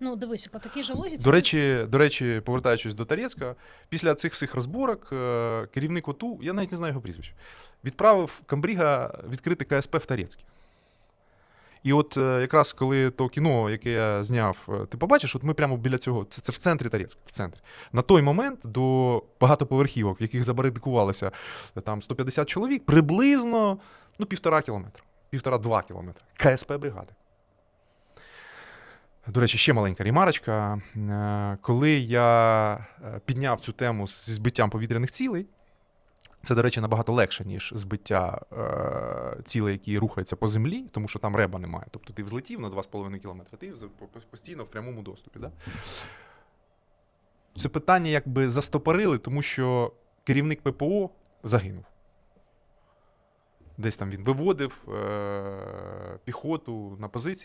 Ну, дивися, по такій же логіці. До речі, до речі, повертаючись до Тарецька, після цих всіх розборок е, керівник ОТУ, я навіть не знаю його прізвище, відправив Камбріга відкрити КСП в Тарецьке. І от е, якраз коли то кіно, яке я зняв, е, ти побачиш, от ми прямо біля цього, це, це в центрі Тарецька, в центрі. На той момент до багатоповерхівок, в яких забарикувалося там 150 чоловік, приблизно ну, півтора кілометра, півтора-два кілометри. КСП бригади. До речі, ще маленька ремарочка. Е, Коли я е, підняв цю тему зі збиттям повітряних цілей, це, до речі, набагато легше, ніж збиття е, цілей, які рухаються по землі, тому що там реба немає. Тобто ти взлетів на 2,5 кілометри, ти з- по- по- постійно в прямому доступі. Да? Це питання якби застопорили, тому що керівник ППО загинув. Десь там він виводив е- піхоту на позиції.